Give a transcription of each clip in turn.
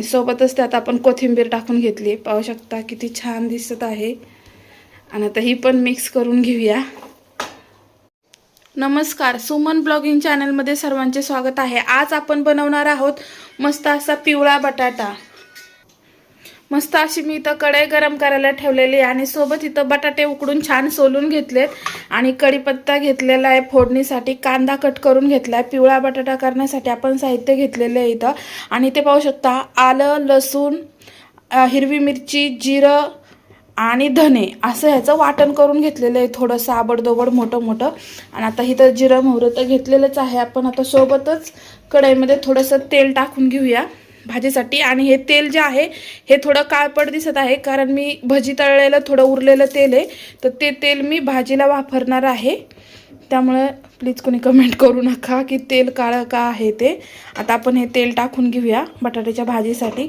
सोबतच त्यात आपण कोथिंबीर टाकून घेतली. पाहू शकता किती छान दिसत आहे. आणि आता ही पण मिक्स करून घेऊया. नमस्कार सुमन ब्लॉगिंग चॅनलमध्ये सर्वांचे स्वागत आहे. आज आपण बनवणार आहोत मस्त असा पिवळा बटाटा. मस्त अशी मी इथं कढई गरम करायला ठेवलेली आहे आणि सोबत इथं बटाटे उकडून छान सोलून घेतलेत. आणि कढीपत्ता घेतलेला आहे फोडणीसाठी कांदा कट करून घेतला आहे पिवळा बटाटा करण्यासाठी आपण साहित्य घेतलेलं आहे इथं. आणि ते पाहू शकता आलं लसूण हिरवी मिरची जिरं आणि धने असं ह्याचं वाटण करून घेतलेलं आहे थोडंसं आबडदोबड मोठं मोठं आणि आता इथं जिरं मोहरं तर घेतलेलंच आहे. आपण आता सोबतच कढईमध्ये थोडंसं तेल टाकून घेऊया. भाजीसाठी. आणि हे तेल जे आहे हे थोडं काळपट दिसत आहे कारण मी भजी तळलेलं थोडं उरलेलं तेल आहे. तर ते तेल मी भाजीला वापरणार आहे. त्यामुळं प्लीज कोणी कमेंट करू नका की तेल काळं का आहे ते. आता आपण हे तेल टाकून घेऊया बटाट्याच्या भाजीसाठी.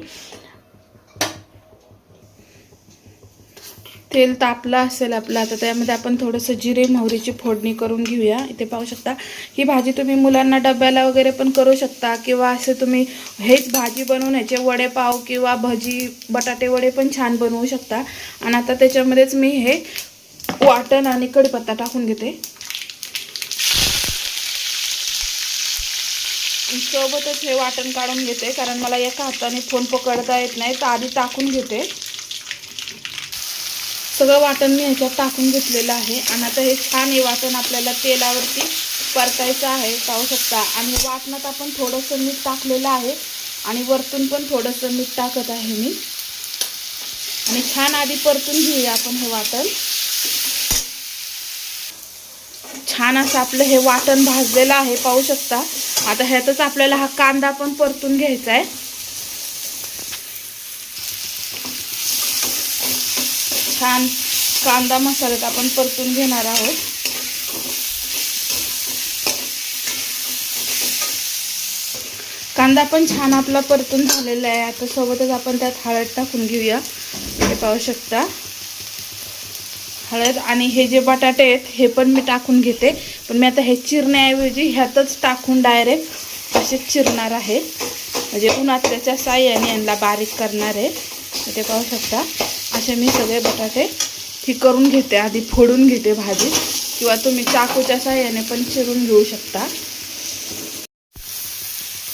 तेल तापलं असेल आपलं आता त्यामध्ये आपण थोडंसं जिरे मोहरीची फोडणी करून घेऊया. इथे पाहू शकता ही भाजी तुम्ही मुलांना डब्याला वगैरे पण करू शकता किंवा असे तुम्ही हेच भाजी बनवून ह्याचे वडेपाव किंवा भजी बटाटे वडे पण छान बनवू शकता. आणि आता त्याच्यामध्येच मी हे वाटण आणि कडीपत्ता टाकून घेते. सोबतच हे वाटण काढून घेते कारण मला एका हाताने फोन पकडता येत नाही तर आधी टाकून घेते. सगळं वाटण मी ह्याच्यात टाकून घेतलेलं आहे. आणि आता हे छान हे वाटण आपल्याला तेलावरती परतायचं आहे पाहू शकता. आणि वाटणात आपण थोडंसं मीठ टाकलेलं आहे. आणि वरतून पण थोडंसं मीठ टाकत आहे मी. आणि छान आधी परतून घेऊया आपण हे वाटण. छान असं आपलं हे वाटण भाजलेलं आहे पाहू शकता. आता ह्यातच आपल्याला हा कांदा पण परतून घ्यायचा आहे. छान कांदा मसाल्यात आपण परतून घेणार आहोत. कांदा पण छान आपला परतून झालेला आहे. आता सोबतच आपण त्यात हळद टाकून घेऊया. हे पाहू शकता. हळद आणि हे जे बटाटे आहेत हे पण मी टाकून घेते. पण मी आता हे चिरण्याऐवजी ह्यातच टाकून डायरेक्ट असे चिरणार आहे. म्हणजे उन्हात्याच्या साह्याने यांना बारीक करणार आहे. ते पाहू शकता. असे मी सगळे बटाटे ही करून घेते. आधी फोडून घेते भाजी. किंवा तुम्ही चाकूच्या साह्याने पण चिरून घेऊ शकता.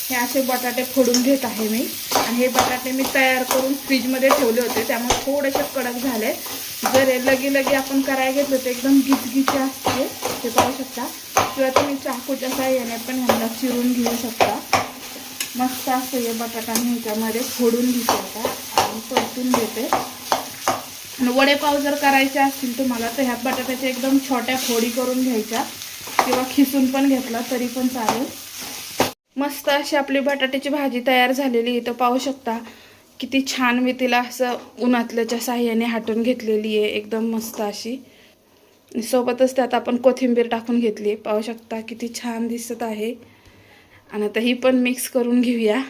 हे असे बटाटे फोडून घेत आहे मी. आणि हे बटाटे मी तयार करून फ्रीजमध्ये ठेवले होते. त्यामुळे थोडेसे कडक झाले. जर हे लगी लगी आपण करायला घेतलं तर एकदम गिचगिचे असते. ते पाहू शकता. किंवा तुम्ही चाकूच्या साह्याने पण ह्यांना चिरून घेऊ शकता. मस्त असं हे बटाटा मी ह्याच्यामध्ये फोडून घेते आता. आणि परतून घेते. वडेपाव जर करायचे असतील तुम्हाला तर ह्या बटाट्याच्या एकदम छोट्या फोडी करून घ्यायच्या. किंवा खिसून पण घेतला तरी पण चालेल. मस्त अशी आपली बटाट्याची भाजी तयार झालेली इथं पाहू शकता किती छान मी तिला असं उन्हातल्याच्या साह्याने हाटून घेतलेली आहे. एकदम मस्त अशी. सोबतच त्यात आपण कोथिंबीर टाकून घेतली पाहू शकता किती छान दिसत आहे. आणि आता ही पण मिक्स करून घेऊया.